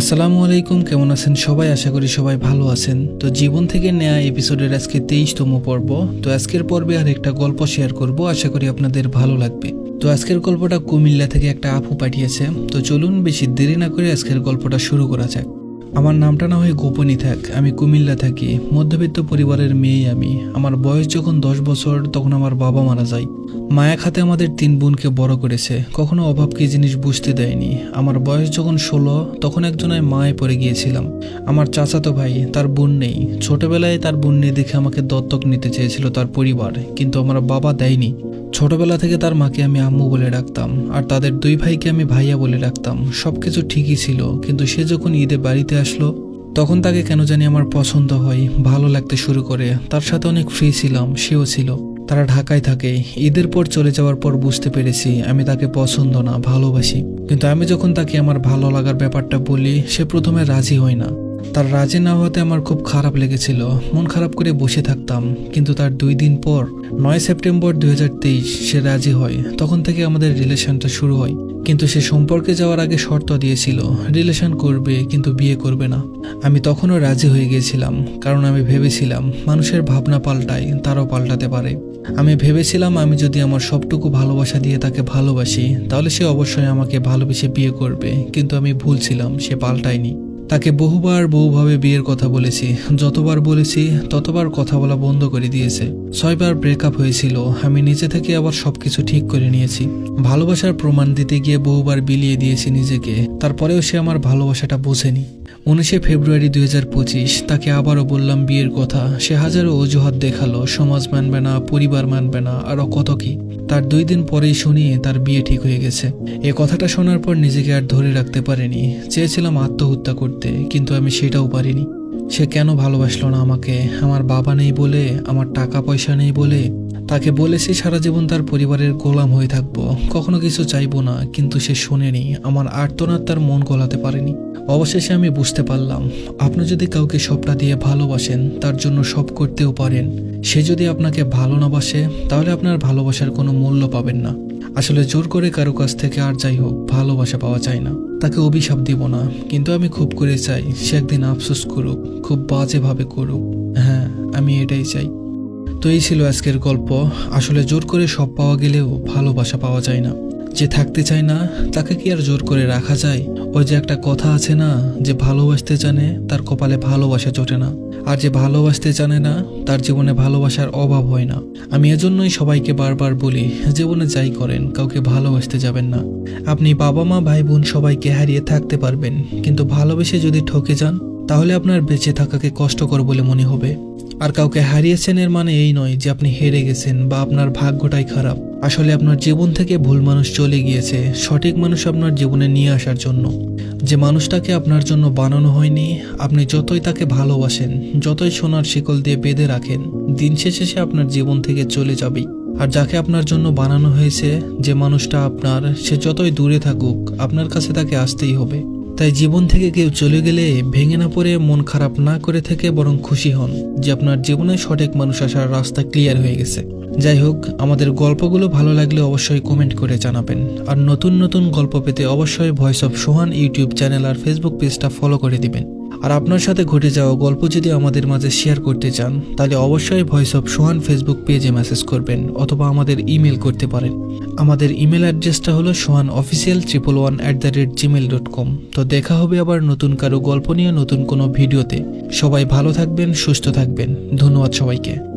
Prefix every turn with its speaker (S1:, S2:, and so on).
S1: আসসালামু আলাইকুম, কেমন আছেন সবাই? আশা করি সবাই ভালো আছেন। তো জীবন থেকে নেয়া এপিসোডের আজকে তেইশতম পর্ব। তো আজকের পর্বে আর একটা গল্প শেয়ার করব, আশা করি আপনাদের ভালো লাগবে। তো আজকের গল্পটা কুমিল্লা থেকে একটা আপু পাঠিয়েছে। তো চলুন বেশি দেরি না করে আজকের গল্পটা শুরু করা যাক। আমার নামটা না হয় গোপনই থাক, আমি কুমিল্লা থাকি। মধ্যবিত্ত পরিবারের মেয়ে আমি। আমার বয়স যখন দশ বছর, তখন আমার বাবা মারা যায়। মায়া খাতে আমাদের তিন বোনকে বড় করেছে। কখনো অভাব কি জিনিস বুঝতে দেয়নি। আমার বয়স যখন ষোলো, তখন একজনের মায়ে পড়ে গিয়েছিলাম। আমার চাচাতো ভাই, তার বোন নেই। ছোটবেলায় তার বোন নেই দেখে আমাকে দত্তক নিতে চেয়েছিল তার পরিবার, কিন্তু আমার বাবা দেয়নি। ছোটবেলা থেকে তার মাকে আমি আম্মু বলে ডাকতাম, আর তাদের দুই ভাইকে আমি ভাইয়া বলে ডাকতাম। সবকিছু ঠিকই ছিল, কিন্তু সে যখন ঈদে বাড়িতে আসলো। তখন তাকে কেন জানি আমার পছন্দ হয়, ভালো লাগতে শুরু করে। তার সাথে অনেক ফ্রি ছিলাম, সেও ছিল। তারা ঢাকায় থাকে। ঈদের পর চলে যাওয়ার পর বুঝতে পেরেছি, আমি তাকে পছন্দ না, ভালোবাসি। কিন্তু আমি যখন তাকে আমার ভালো লাগার ব্যাপারটা বলি, সে প্রথমে রাজি হয় না। তার রাজি না হওয়াতে আমার খুব খারাপ লেগেছিল। মন খারাপ করে বসে থাকতাম। কিন্তু তার দুই দিন পর, নয় সেপ্টেম্বর দুই হাজার তেইশ, সে রাজি হয়। তখন থেকে আমাদের রিলেশনটা শুরু হয়। কিন্তু সে সম্পর্কে যাওয়ার আগে শর্ত দিয়েছিল। রিলেশন করবে, কিন্তু বিয়ে করবে না। আমি তখনও রাজি হয়ে গিয়েছিলাম, কারণ আমি ভেবেছিলাম, মানুষের ভাবনা পাল্টায়, তারাও পাল্টাতে পারে। আমি ভেবেছিলাম, আমি যদি আমার সবটুকু ভালোবাসা দিয়ে তাকে ভালোবাসি, তাহলে সে অবশ্যই আমাকে ভালোবেসে বিয়ে করবে। কিন্তু আমি ভুল ছিলাম, সে পাল্টায়নি। তাকে বহুবার বহুভাবে বিয়ের কথা বলেছি, যতবার বলেছি, ততবার কথা বলা বন্ধ করে দিয়েছে। ছয়বার ব্রেকআপ হয়েছিল, আমি নিজে থেকে আবার সবকিছু ঠিক করে নিয়েছি। ভালোবাসার প্রমাণ দিতে গিয়ে বহুবার বিলিয়ে দিয়েছি নিজেকে, তারপরেও সে আমার ভালোবাসাটা বোঝেনি। উনিশে ফেব্রুয়ারি দুই হাজার পঁচিশ তাকে আবারও বললাম বিয়ের কথা। সে হাজারো অজুহাত দেখাল, সমাজ মানবে না, পরিবার মানবে না আরও কত কি? তার দুই দিন পরেই শুনিয়ে তার বিয়ে ঠিক হয়ে গেছে। এ কথাটা শোনার পর নিজেকে আর ধরে রাখতে পারিনি। চেয়েছিলাম আত্মহত্যা করতে, কিন্তু আমি সেটাও পারিনি। সে কেন ভালোবাসলো না আমাকে? আমার বাবা নেই বলে, আমার টাকা পয়সা নেই বলে তাকে বলেছি সারা জীবন তার পরিবারের গোলাম হয়ে থাকব। কখনো কিছু চাইব না, কিন্তু সে শোনেনি। আমার আর্তনাদ তার মন গলাতে পারেনি। অবশেষে আমি বুঝতে পারলাম, আপনি যদি কাউকে সবটা দিয়ে ভালোবাসেন, তার জন্য সব করতেও পারেন। সে যদি আপনাকে ভালো না বাসে, তাহলে আপনার ভালোবাসার কোনো মূল্য পাবেন না। আসলে জোর করে কারও কাছ থেকে আর যাই হোক, ভালোবাসা পাওয়া যায় না। তাকে অভিশাপ দিব না, কিন্তু আমি খুব করে চাই, সে একদিন আফসোস করুক, খুব বাজেভাবে করুক। হ্যাঁ আমি এটাই চাই। তো এই ছিল আজকের গল্প। আসলে জোর করে সব পাওয়া গেলেও ভালোবাসা পাওয়া যায় না। যে থাকতে চায় না, তাকে কি আর জোর করে রাখা যায়? ওই যে একটা কথা আছে না, যে ভালোবাসতে জানে, তার কপালে ভালোবাসা জোটে না। আর যে ভালোবাসতে জানে না, তার জীবনে ভালোবাসার অভাব হয় না। আমি এজন্যই সবাইকে বারবার বলি, জীবনে যাই করেন, কাউকে ভালোবাসতে যাবেন না। আপনি বাবা মা, ভাই বোন সবাইকে হারিয়ে থাকতে পারবেন, কিন্তু ভালোবেসে যদি ঠকে যান, তাহলে আপনার বেঁচে থাকাকে কষ্টকর বলে মনে হবে। আর কাউকে হারিয়েছেন এর মানে এই নয় যে আপনি হেরে গেছেন বা আপনার ভাগ্যটাই খারাপ। আসলে আপনার জীবন থেকে ভুল মানুষ চলে গিয়েছে, সঠিক মানুষ আপনার জীবনে নিয়ে আসার জন্য। যে মানুষটাকে আপনার জন্য বানানো হয়নি, আপনি যতই তাকে ভালোবাসেন, যতই সোনার শিকল দিয়ে বেঁধে রাখেন, দিন শেষে সে আপনার জীবন থেকে চলে যাবেই আর যাকে আপনার জন্য বানানো হয়েছে, যে মানুষটা আপনার, সে যতই দূরে থাকুক, আপনার কাছে তাকে আসতেই হবে। তাই জীবন থেকে কেউ চলে গেলে ভেঙে না পড়ে মন খারাপ না করে থেকে বরং খুশি হন যে আপনার জীবনে সঠিক মানুষ আসার রাস্তা ক্লিয়ার হয়ে গেছে। যাই হোক, আমাদের গল্পগুলো ভালো লাগলে অবশ্যই কমেন্ট করে জানাবেন। আর নতুন নতুন গল্প পেতে অবশ্যই voice of Sohan YouTube channel R Facebook পেজটা ফলো করে দিবেন। আর আপনার সাথে ঘটে যাওয়া গল্প যদি আমাদের মাঝে শেয়ার করতে চান, তাহলে অবশ্যই ভয়েস অফ সোহান ফেসবুক পেজে মেসেজ করবেন অথবা আমাদের ইমেল করতে পারেন। আমাদের ইমেল অ্যাড্রেসটা হলো Sohan official triple one at the rate Gmail dot com তো দেখা হবে আবার নতুন কারও গল্প নিয়ে নতুন কোনো ভিডিওতে। সবাই ভালো থাকবেন, সুস্থ থাকবেন। ধন্যবাদ সবাইকে।